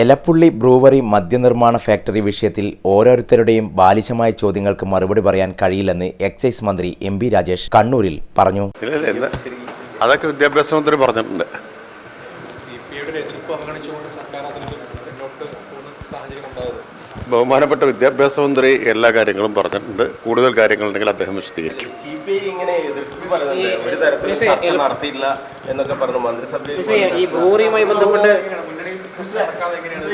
Elappully brewery മദ്യനിർമ്മാണ factory വിഷയത്തിൽ ഓരോരുത്തരുടെയും ബാലിശമായ ചോദ്യങ്ങൾക്ക് മറുപടി പറയാൻ കഴിയില്ലെന്ന് എക്സൈസ് മന്ത്രി എം ബി രാജേഷ് കണ്ണൂരിൽ പറഞ്ഞു. അതൊക്കെ വിദ്യാഭ്യാസ മന്ത്രി പറഞ്ഞിട്ടുണ്ട്. ബഹുമാനപ്പെട്ട വിദ്യാഭ്യാസ മന്ത്രി എല്ലാ കാര്യങ്ങളും പറഞ്ഞിട്ടുണ്ട്. കൂടുതൽ കാര്യങ്ങളുണ്ടെങ്കിൽ അദ്ദേഹം വിശദീകരിക്കും. പി പറഞ്ഞു ഈ ബ്രൂവറിയുമായി ബന്ധപ്പെട്ട്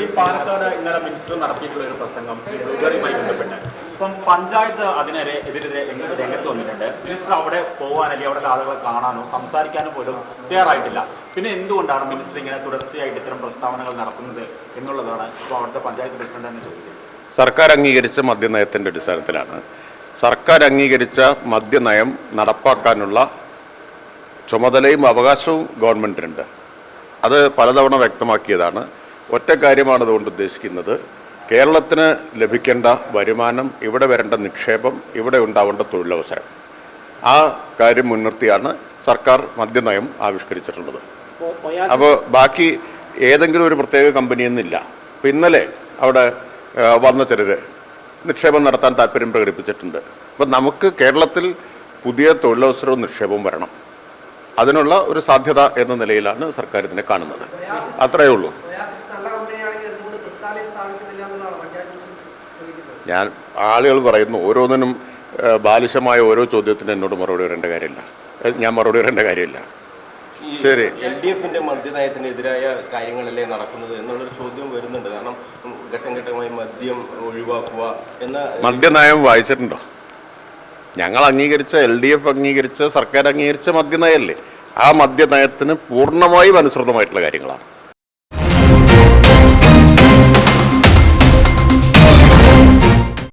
ഈ പാലക്കാട് ഇന്നലെ മിനിസ്റ്റർ നടത്തിയിട്ടുള്ള ഒരു പ്രസംഗം ഈ ബ്രൂവറിയുമായി ബന്ധപ്പെട്ട്. ഇപ്പം പഞ്ചായത്ത് അതിനെതിരെ എതിരെ എങ്ങനെ രംഗത്ത് വന്നിട്ടുണ്ട്. മിനിസ്റ്റർ അവിടെ പോകാൻ അല്ലെങ്കിൽ അവിടെ ആളുകളെ കാണാനോ സംസാരിക്കാനോ പോലും തയ്യാറായിട്ടില്ല. പിന്നെ എന്തുകൊണ്ടാണ് മിനിസ്റ്റർ ഇങ്ങനെ തുടർച്ചയായിട്ട് ഇത്തരം പ്രസ്താവനകൾ നടത്തുന്നത് എന്നുള്ളതാണ് ഇപ്പോൾ അവിടുത്തെ പഞ്ചായത്ത് പ്രസിഡന്റ് തന്നെ ചോദിക്കുന്നത്. സർക്കാർ അംഗീകരിച്ച മദ്യനയത്തിന്റെ അടിസ്ഥാനത്തിലാണ്. സർക്കാർ അംഗീകരിച്ച മദ്യനയം നടപ്പാക്കാനുള്ള ചുമതലയും അവകാശവും ഗവൺമെന്റിനുണ്ട് അത് പലതവണ വ്യക്തമാക്കിയതാണ്. ഒറ്റ കാര്യമാണ് അതുകൊണ്ട് ഉദ്ദേശിക്കുന്നത്. കേരളത്തിന് ലഭിക്കേണ്ട വരുമാനം ഇവിടെ വരേണ്ട നിക്ഷേപം ഇവിടെ ഉണ്ടാവേണ്ട തൊഴിലവസരം. ആ കാര്യം മുൻനിർത്തിയാണ് സർക്കാർ മദ്യനയം ആവിഷ്കരിച്ചിട്ടുള്ളത്. അപ്പോൾ ബാക്കി ഏതെങ്കിലും ഒരു പ്രത്യേക കമ്പനിയെന്നില്ല അപ്പം ഇന്നലെ അവിടെ വന്ന ചിലർ നിക്ഷേപം നടത്താൻ താല്പര്യം പ്രകടിപ്പിച്ചിട്ടുണ്ട്. അപ്പം നമുക്ക് കേരളത്തിൽ പുതിയ തൊഴിലവസരവും നിക്ഷേപവും വരണം. അതിനുള്ള ഒരു സാധ്യത എന്ന നിലയിലാണ് സർക്കാർ ഇതിനെ കാണുന്നത്. അത്രയേ ഉള്ളൂ. ഞാൻ ആളുകൾ പറയുന്നു ഓരോന്നിനും ബാലിശമായ ഓരോ ചോദ്യത്തിന് എന്നോട് മറുപടി വരേണ്ട കാര്യമില്ല. ഞാൻ മറുപടി വരേണ്ട കാര്യമില്ല. ശരി. എൽ ഡി എഫിന്റെ മദ്യനയത്തിനെതിരായ കാര്യങ്ങളല്ലേ നടക്കുന്നത് എന്നുള്ളൊരു ചോദ്യം വരുന്നുണ്ട്. കാരണം ഘട്ടം ഘട്ടമായി മദ്യം ഒഴിവാക്കുക എന്ന മദ്യനയം വായിച്ചിട്ടുണ്ടോ? ഞങ്ങൾ അംഗീകരിച്ച എൽ ഡി എഫ് അംഗീകരിച്ച സർക്കാർ അംഗീകരിച്ച മദ്യനയല്ലേ? ആ മദ്യനയത്തിന് പൂർണമായും അനുസൃതമായിട്ടുള്ള കാര്യങ്ങളാണ്.